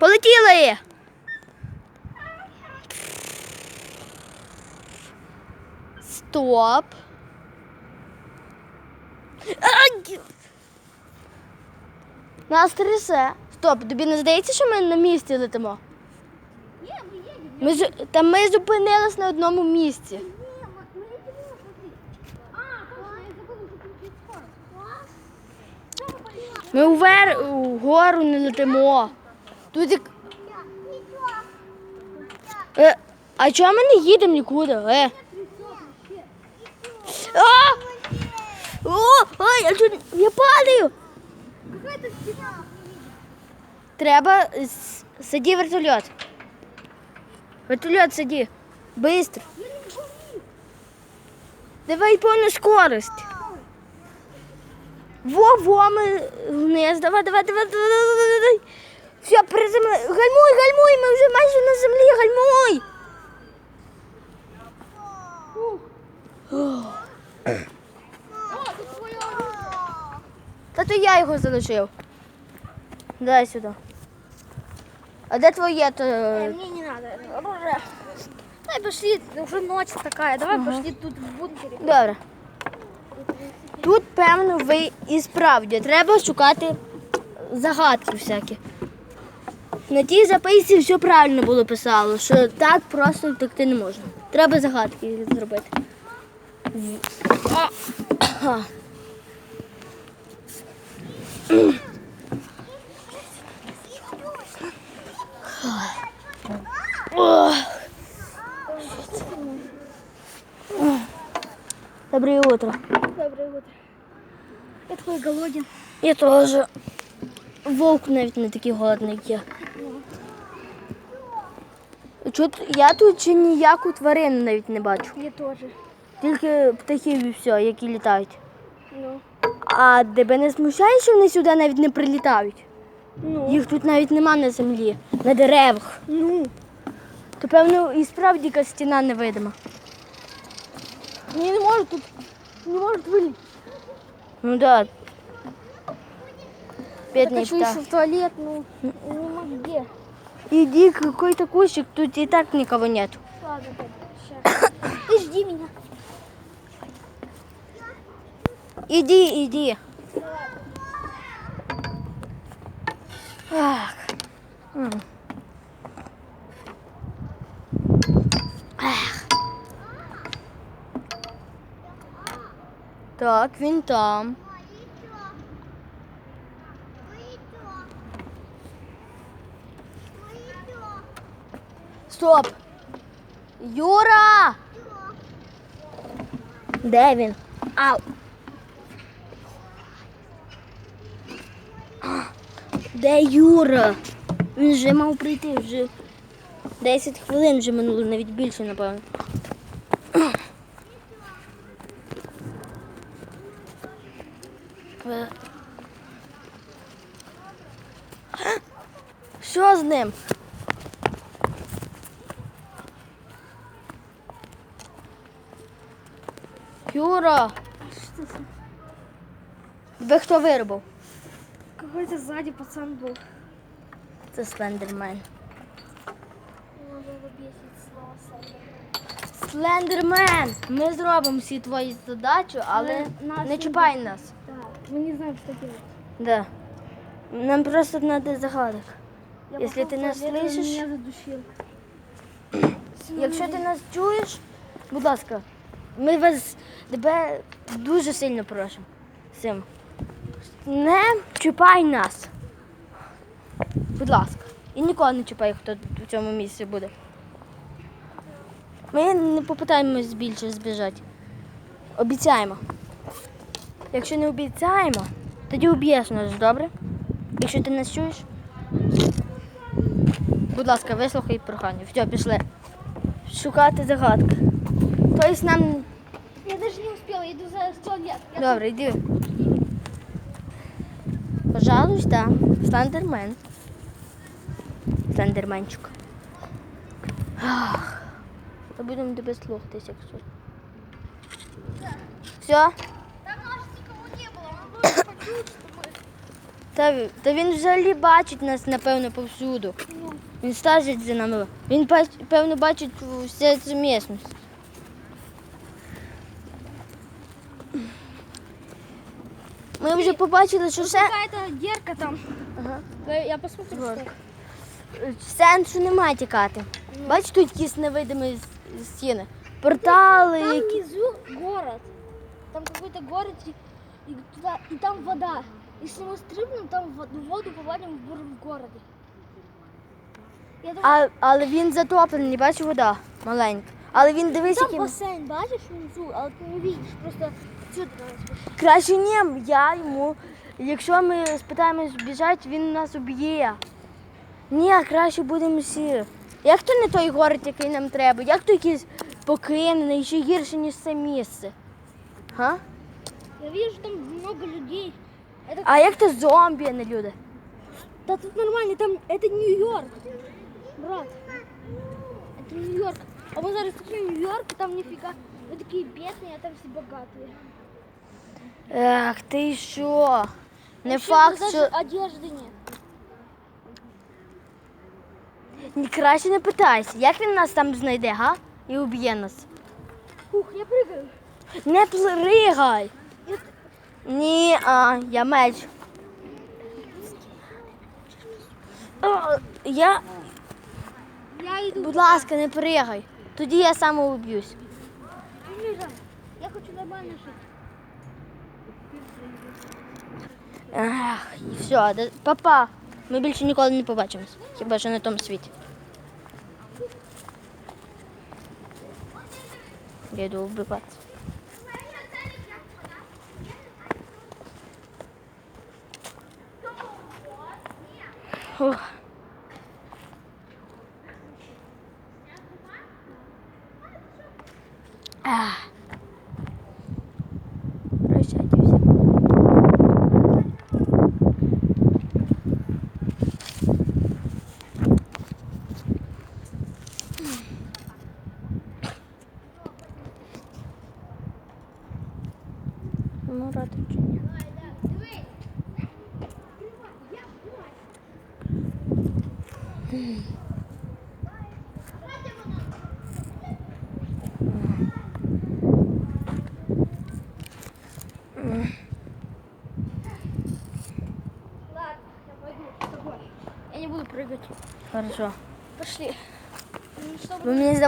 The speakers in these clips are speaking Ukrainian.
Полетіли! Стоп. Нас трясе. Стоп, тобі не здається, що ми на місці летимо? Ні, ми їдемо. Зу- та ми зупинились на одному місці. Ми увер вгору не летимо. Тут. Е, а чого ми не їдемо нікуди? Е? А! О, ой, я, чуть... я падаю. Треба с- сиди вертольот. Вертольот сиди. Быстро. Давай повну скорость. Во, во, ми вниз. Давай, давай, давай, давай, давай, давай. Все, приземли. Гальмуй, гальмуй, ми вже майже на землі, гальмуй. Та то я його залишив. Дай сюди. А де твоє? То... Э, Мне не надо оружие. Давай пошли, уже ночь такая. Давай пошли тут в бункере. Добре. Тут, певно, ви і справді треба шукати загадки всякі. На тій записці все правильно було писало, що так просто втекти не можна. Треба загадки зробити. Доброе утро. Доброе утро. Я такой голоден. Я теж. Вовк навіть не такий голодний, як я. Чут, я тут ще ніяку тварину навіть не бачу. Я тоже. Тільки птахів і все, які літають. Ну. А тебе не смущає, що вони сюди навіть не прилітають? Ну. Їх тут навіть нема на землі, на деревах. Ну. То певно і справді якась стіна невидима. Не, не может тут. Не может вылезть. Ну так. Да. Я Бідний хочу птах. еще в туалет, ну, не могу где. Иди, какой-то кущик, тут и так никого нет. Ладно, сейчас. Ты жди меня. Иди, иди. Ах. Ах. Так, він там. Стоп! Юра! Де він? Ау! Де Юра? Він вже мав прийти, вже 10 хвилин вже минуло, навіть більше, напевно. Е. Що з ним? Юра! Тебе хто виробив? Какой-то сзади пацан был. Це Слендермен. Надо его бесить снова Слендермен! Ми зробимо всі твої задачі, але Ну, нас не не чіпай нас. Да. Мы не знаем, что делать. Да. Нам просто треба загадок. Я Если пошел ты в нас туалет, он слышишь- Меня задушил. Якщо ти нас чуєш, будь ласка, ми вас тебе дуже сильно просимо. Сим. Не чіпай нас. Будь ласка. І нікого не чіпай, хто в цьому місці буде. Ми не попитаємось більше збіжати. Обіцяємо. Якщо не обіцяємо, тоді уб'єш нас, добре? Якщо ти нас чуєш. Будь ласка, вислухай прохання. Все, пішли. Шукати загадки. Тобто нам. Я даже не успела, иду за в туалет. Я Добре, йди. Пожалуйста, Слендермен. Слендерменчик. Ах. Та будемо тебе слухатись, якщо. Все? Там нас никого не было, он просто почуял, что мы... Та, в- та він взагалі бачить нас, напевно, повсюду. Ну, Він стежить за нами. Він, бач- певно, бачить всю цю місцевість. Ми вже побачили, що все. какая-то дерка там. Ага. Я посмотрю, Вот. что. Сенсу немає тікати. Бачиш, тут якісь невидимі стіни. Портали, Там які. внизу город. Там какой-то город, и, и туда, и там вода. Если мы стрибнем, там в воду, в в, гор- в городе. Я думаю, А, але він затоплений, бачиш, вода маленька. Але він дивись, там який. бассейн, бачишь, внизу, а ты не видишь, просто отсюда надо спуститься. Краще ні, я йому. Якщо ми спитаємось біжати, він нас уб'є. Ні, краще будемо всі. Як то не той город, який нам треба? Як то якийсь покинений, ще гірше, ніж це місце? Га? Я вижу, там много людей. Это, А як то зомбі, а не люди? да тут нормально, там это Нью-Йорк. Брат, это Нью-Йорк. А мы зараз такие в Нью-Йорке, там нифига. Мы такие бедные, а там все богатые. Ех, ти що? Не Вообще, факт, даже що одежды нет. Ні, краще не питайся, як він нас там знайде, га? І уб'є нас. Ух, я прыгаю. Не пригай. Ні, а, я меч. О, я, Я иду. будь ласка, не пригай. Тоді я сам уб'юсь. Не жаль. Я хочу нормально жить. Ах, і все, да- папа. Ми більше ніколи не побачимось. Хіба що на тому світі. Я йду вбивати. Ух. 哎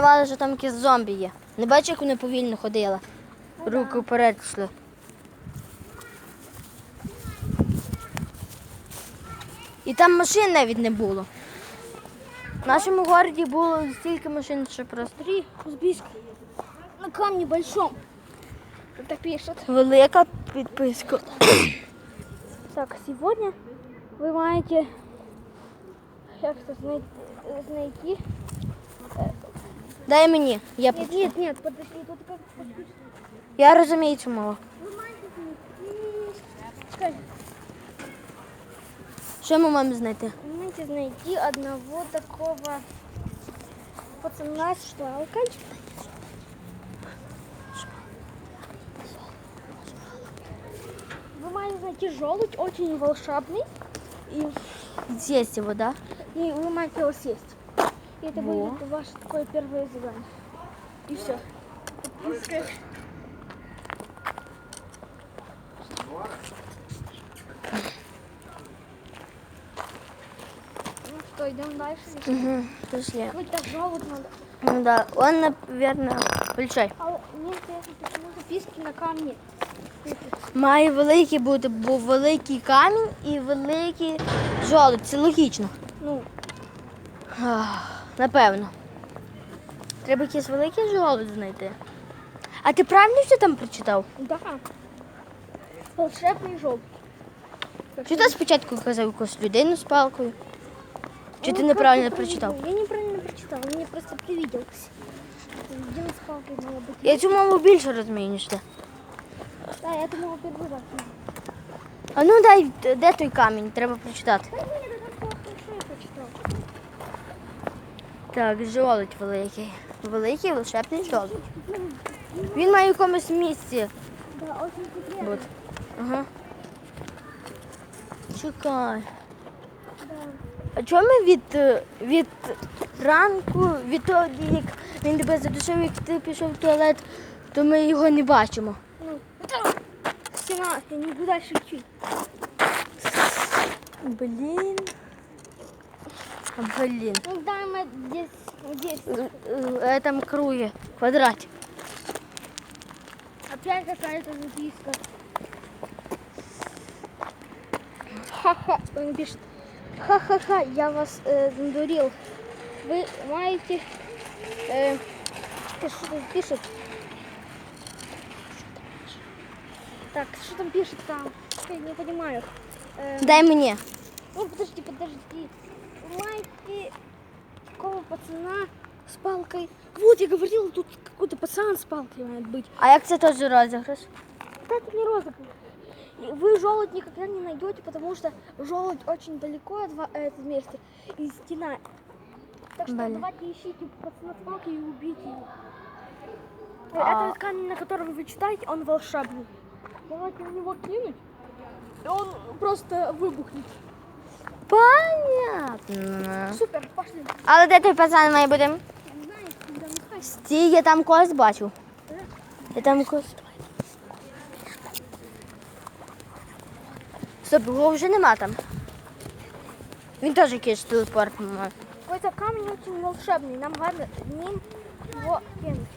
что Бо мені здавалося, що там якісь зомбі є. Не бачиш, як вони повільно ходили. Руки вперед йшли. І там машин навіть не було. В нашому городі було стільки машин, що просто Смотри, Узбийск. На камне большом. Это пишет. велика підписка. Так, сегодня вы маете как это знай- знайти. Дай мені. Я, Нет, нет, нет, подожди, тут как подписано. я розумію цю мову. Вы маете знайти. Скажи, Що ми маємо знайти? вы маете знайти одного такого пацана с шпалкой. Вы маете найти желудь, очень волшебный. И, З'їсть його, да? и вы маете его съесть. И это Во. будет ваше такое первое задание. И все. Ну что, идем дальше. Угу. Пішли. Какой-то желудь надо. Ну да, он, наверное, включай. А мне интересно, почему записки на камне? Має великий бути, бо великий камінь і великий жолудь. Це логічно. Ну, Ах, Напевно. Треба якийсь великий жолудь знайти. А ти правильно все там прочитав? да. Волшебный желудь. Чи ти спочатку казав якусь людину з палкою? Чи ти Ну, неправильно как-то прочитав? привидел. Я неправильно прочитал, мне просто привиделось. Где с палкой мало быть. Я цю мову більше розумію, ніж ти. Да, я думала первый раз. А ну дай, де той камінь? Треба прочитати. Так, жолудь великий. Великий волшебний жолудь. Він має в якомусь місці бути. Ага. Чекай. А чому ми від, від ранку, від того, як він тебе задушив, як ти пішов в туалет, то ми його не бачимо. Ну, ты не дальше чуть. Блін. Блін. Ну, да, мы здесь, здесь. Е, е, Там круги, квадратик. Опять какая-то записка. Ха-ха, он пишет. Ха-ха-ха, я вас э, надурил. Вы маете... Э, ты что там пишет? Так, что там пишет там? Я не понимаю. Э, Дай мені. Ну, подожди, подожди. Маете такого пацана с палкой. Вот, я говорила, тут какой-то пацан с палкой мает быть. А як це теж розіграш? Да, это не розыгрыш. Вы желудь никогда не найдете, потому что желудь очень далеко от ва- этого места и стена. Так что Блин. давайте ищите пацана с палкой и убейте его. Э, Этот камень, на котором вы читаете, он волшебный. Давайте в него кинуть, и он просто выбухнет. Понятно. Супер, пошли. Але де той пацан має бути? Не знаю, куда мы Стій, я там когось бачу. Я там когось. Стоп, його вже нема там. Він теж якийсь телепорт має. Какой-то камень очень волшебный. Нам надо ним его кинуть.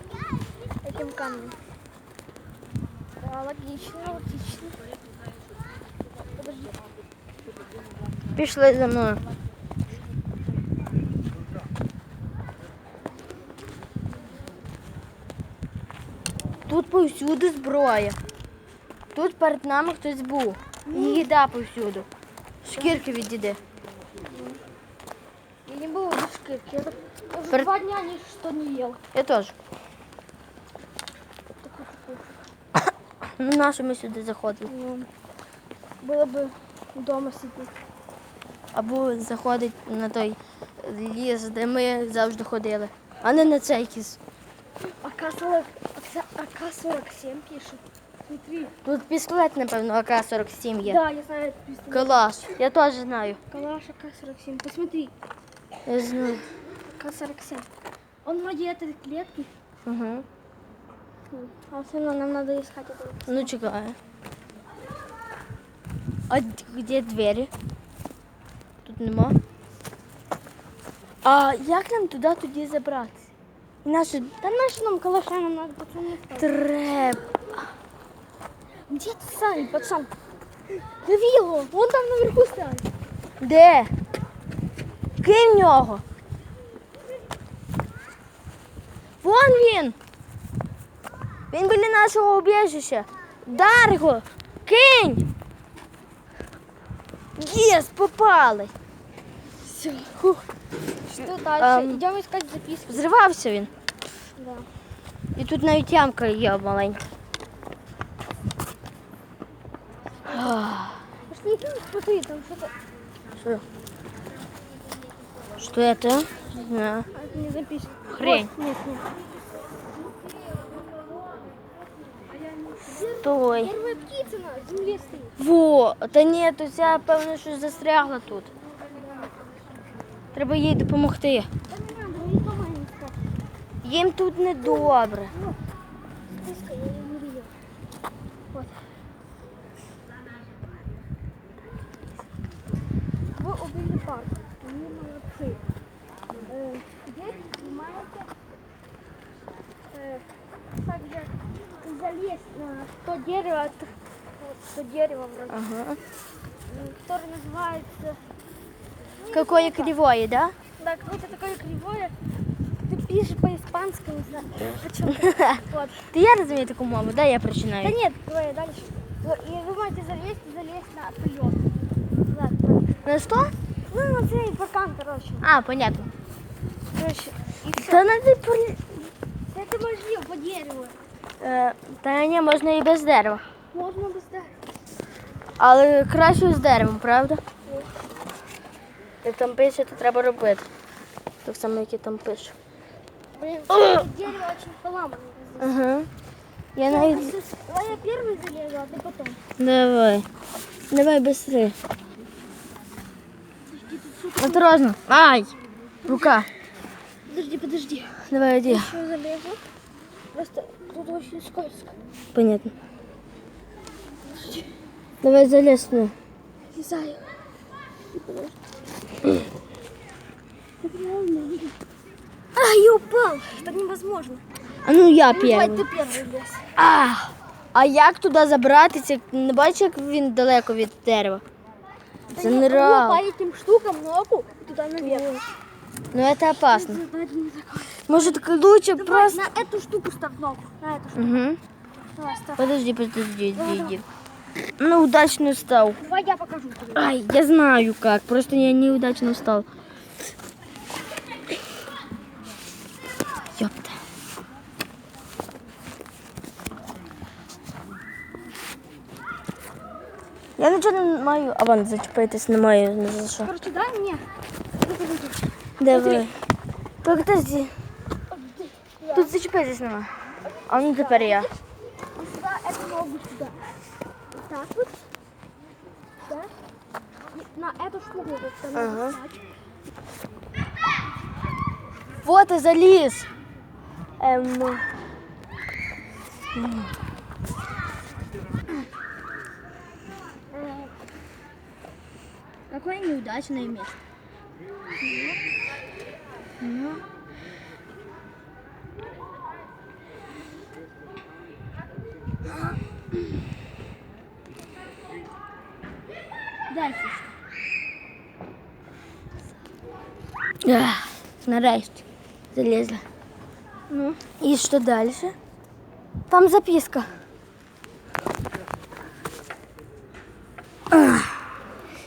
Этим камнем. Да, логично, логично. Подожди. Пішли за мною. Тут повсюди зброя. Тут перед нами хтось був. І їда повсюду. Шкірки відійди. Я не было без шкирки. Я так- уже Пер- два дня ничто не ел. Я теж. Ну, на що ми сюди заходили? Ну, Было бы дома сидеть. Або заходить на той ліс, де ми завжди ходили, а не на цей кіс. АК-40, АК-47 пишет. Смотри. Тут пістолет, напевно, АК-47 є. Да, я знаю этот пистолет. Калаш. Я теж знаю. Калаш АК-47. Посмотри. Я знаю. АК-47. Он вроде этой клетки. Угу. А все равно нам надо искать это. Ну, чекаю. А д- де двері? Тут Нема. А як нам туди тоді забратися? Наші Да наш нам калаша, нам надо пацаны искать. треба. Где ты, Сань, пацан? Лови его, вон там наверху стоит. Де? Кинь нього. Вон він. Він біля нашого убіжища. Дар його. Кинь. Єс, попали. Все. Что дальше? Ам. Идем искать записку. Зривався він. Да. І тут навіть ямка є маленька. Ах, Пошли, смотри, там что-то. Що? Що это? Не знаю. А, это не записано. Хрень. Вот, нет, нет. Стой. Первая птица на земле стоит. Во, та ні, то ця, певно, щось застрягла тут. Треба їй допомогти. Да не надо, не дома не искать. Їм тут недобре. Списка я ее не видел. Вот. Вы убили парк. Они молодцы. Э, Теперь снимаете э, также залезть на то дерево, т- вот, то дерево вроде, Ага. м, которое называется... Какое кривое, да? Да, какое-то такое кривое. Ты пишешь по-испански, не знаю. Почему? Вот. Ти я розумію таку мову, да, я Да починаю. нет, давай дальше. Вот, И вы можете залезть, залезть на пылет. Ладно. На що? Ну, вот цей паркан, короче. А, понятно. Короче, и все. Та не ти при- Это можливо по дереву. Е, Та ні, можна і без дерева. Можно быстро. Але краще з деревом, правда? Як там пише, то треба робити. Так само, як і там пише. Блин, дерево очень поломано. Ага. Я навіть. Давай я первый залезу, а ты потом. Давай. Давай быстрее. Осторожно. Ай! Рука. Подожди, подожди. Давай, иди. Что залезу? Просто тут очень скользко. Понятно. Давай залез ну. Влезаю. А, я упал. Так невозможно. А ну я первый. ты первый лез. А, а як туди забратися? Не бачиш, як він далеко від дерева? Це не По реально. этим штукам ногу туда наверх. Ну це опасно. Задача не такая. Може так лучше Давай, просто. на эту штуку ставь ногу. На эту штуку. Угу. Давай, ставь. Подожди, подожди, иди, иди. Ну, удачно стал. Давай я покажу тебе. Ай, я знаю как, просто я неудачно встал. Ёпта. Я нічого не маю. А вон зачепитись не маю не за що. Короче, дай мне. Давай. Подожди. Тут зачепитись нема. А ну тепер я. Ага. Вот и залез. Эм. Э, Какое неудачное место. Ну. Дальше. Ах, Нарешті залезла. Ну. И что дальше? Там записка.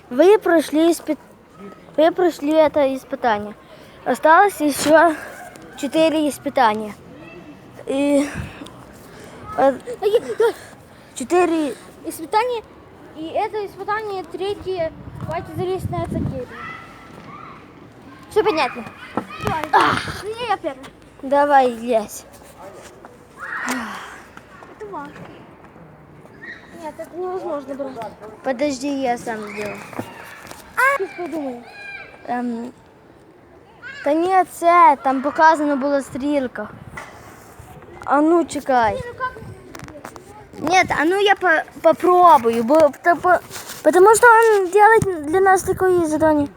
Вы прошли испы- Вы прошли это испытание. Осталось еще четыре испытания. И четыре. Испытание. И это испытание третье. Давайте залезть на это дерево. Все понятно. Давай. Не, я первый. Давай лезь. Это важно. Нет, это невозможно, брат. Подожди, я сам сделаю. Сейчас подумаю. Ем, та ні, це там показано була стрілка. А ну чекай. Ну? Нет, а ну я по попробую, бо потому что он делает для нас такое задание.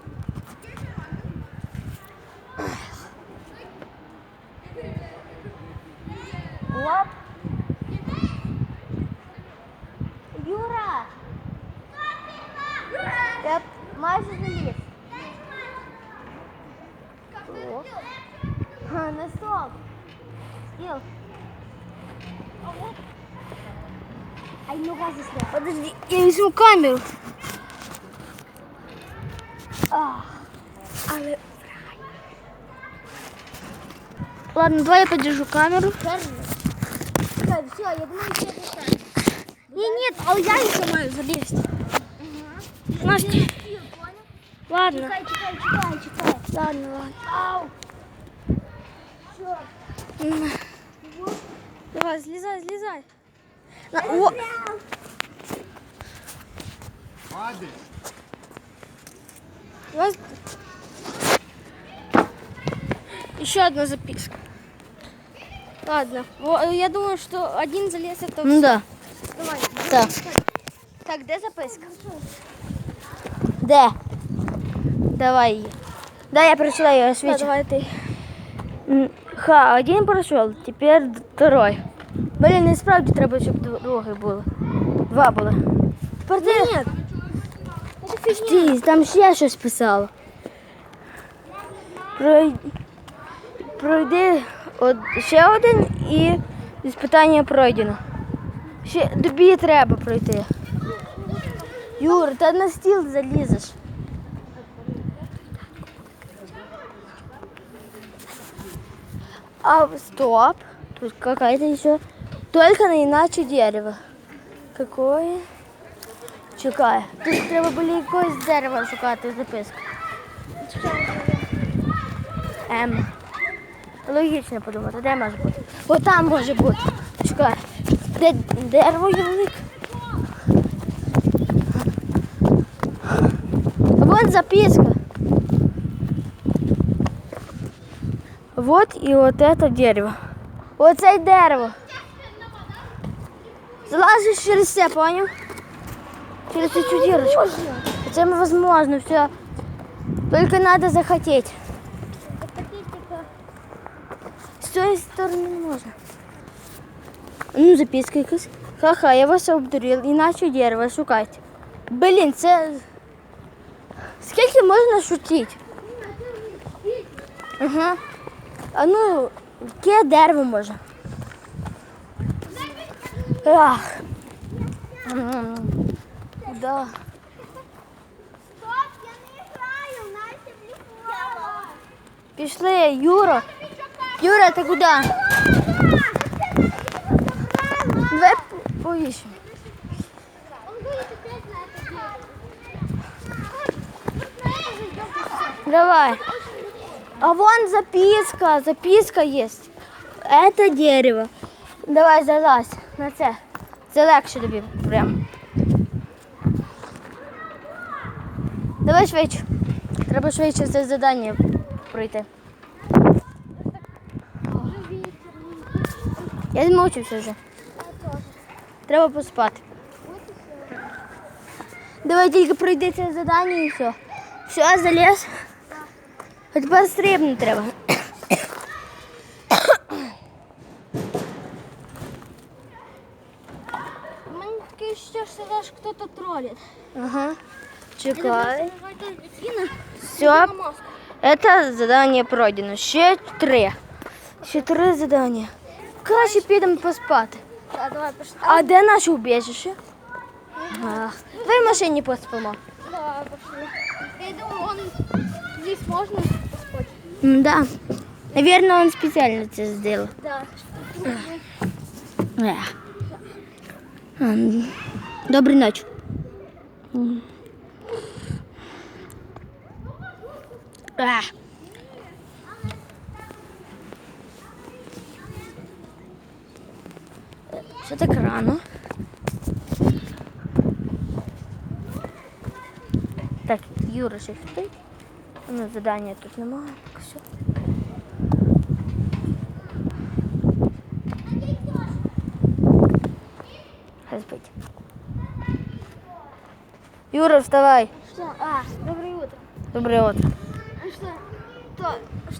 Подожди, я візьму камеру. Але Ладно, давай я подержу камеру. Все, я думаю, это Не, нет, а я еще мою залезть. Настя. Ладно. Чекай, чекай, чекай, чекай. Ладно, ладно. Ау. Все. Давай, слезай, слезай. На, о, Раз- Еще одна записка. Ладно, во- я думаю, что один залез это Ну да. Давай. Так. Так, де записка? Де? Давай її. Да, я прочитаю, я Да, освічу. давай ты. М, Ха, один прошел, тепер второй. Блін, і справді треба, щоб другий було. Два були. Тепер ти... Нет. Это фигня. Стій, там ще щось писало. Прой... Пройди од... ще один і іспитання пройдено. Ще тобі треба пройти. Юр, ти на стіл залізеш. А, стоп. Тут какая-то еще. Только на иначе дерево. Какое? шукає. Тут треба було якогось дерева шукати записку. М. Логічно подумати, де може бути? О, там може бути. Чекай. Де дерево є велике? Вон записка. Вот і от це дерево. Оце дерево. Залазиш через це, поняв? Через цю дірочку. Це возможно, все. Только надо захотеть. З цієї сторони не можна. Ну, записка якась. Ха-ха, я вас обдурив. Іначе дерево шукайте. Блін, це. Скільки можна шутити? Ага. А ну, яке дерево може? Ах. Да. Стоп, я не граю, Настя вліпила. Пішли, Юра. Юра, ти куди? Давай по- поїщемо. Он будет опять на это делать. Давай. А вон записка, записка есть. Это дерево. Давай залазь на це. Це легше тобі прям. Давай швидше. Треба швидше це завдання пройти. Я змовчився вже. Треба поспати. Давай тільки пройди це завдання і все. Все, залез. А тепер стрибнути треба. Меня такое ощущение, что даже кто-то. Ага. Чекай. Какая-то дельфина. Все, це задання пройдено. Ще три. Ще три задання. Краще підемо поспати. Да, давай пошли. А де наше убіжище? Ах, давай в машині поспимо. Давай пошли. Я думаю, он здесь можно поспать. М, Да. Наверное, он специально це зробив. Да. Ех. М, Доброї Ех. Що так рано? Так, Юра ще спить. Ну, задання тут немає. Все. Хай спить. Юра, вставай. Что? А, доброе утро. Доброе утро.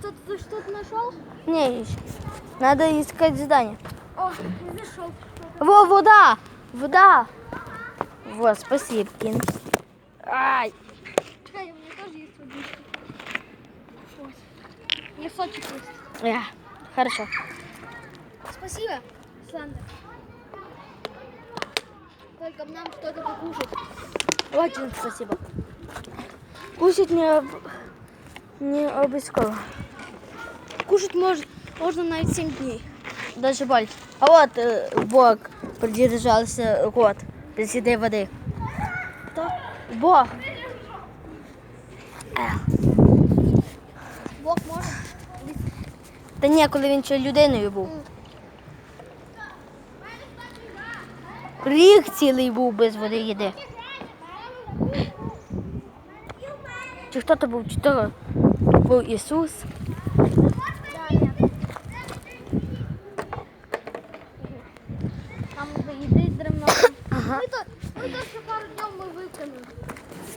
Что? То, что ты что-то нашел? Не, ищи. Надо искать задание. О, нашел. Во, вода! Вода! Вот, спасибо, Кин. Ай! Чекай, у меня тоже есть водичка. Вот. Мне сочек есть. Э, хорошо. Спасибо, Сандра. Только нам что-то покушать. Очень спасибо. Кушать не, об... не обов'язково. Кушать может, можно на 7 дней. Даже больше. А вот э, Бог продержался год без еды и воды. Кто? Бог. Бог может. Та ні, коли він ще людиною був. Рік цілий був без води і їди. Чи хто то був? Чи то був Ісус? Да, нет. Там до еды дремно. Ага. Мы то, мы только пару дней мы выконали.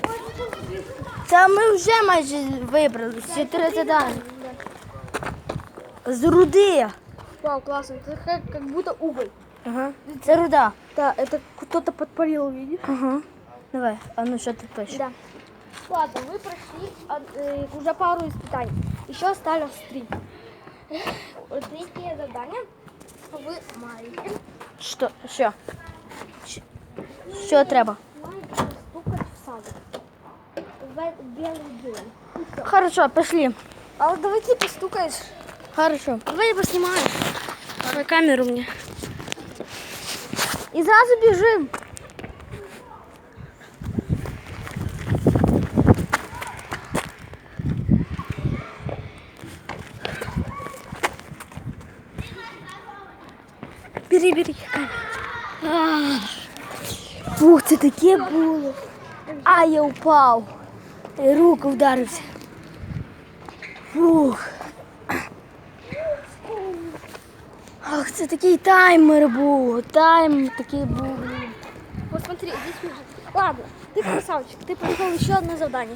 Ой, ну что за близко? Та ми вже майже вибрали. Ще три задання. З руди. Вау, классно. Это как, как будто уголь. Ага. Це руда. Да, это кто-то подпалил, видишь? Ага. Давай, а ну що ти пишеш? Да. Ладно, вы прошли од- э, уже пару испытаний. Еще осталось три. Третье задание вы маете. Що? Що? Що- треба? Маете стукать в садик. В белый день. Хорошо, пошли. А вот давай ты постукаешь. Хорошо. Давай я поснимаю. На камеру мне. І зразу біжим. Це таке було. А я впав. Руку вдарився. Фух. Ах, це такий таймер був. Таймер такий був. Посмотри, смотри, здесь уже. Ладно, ти красавчик, ти пришел еще одне задание.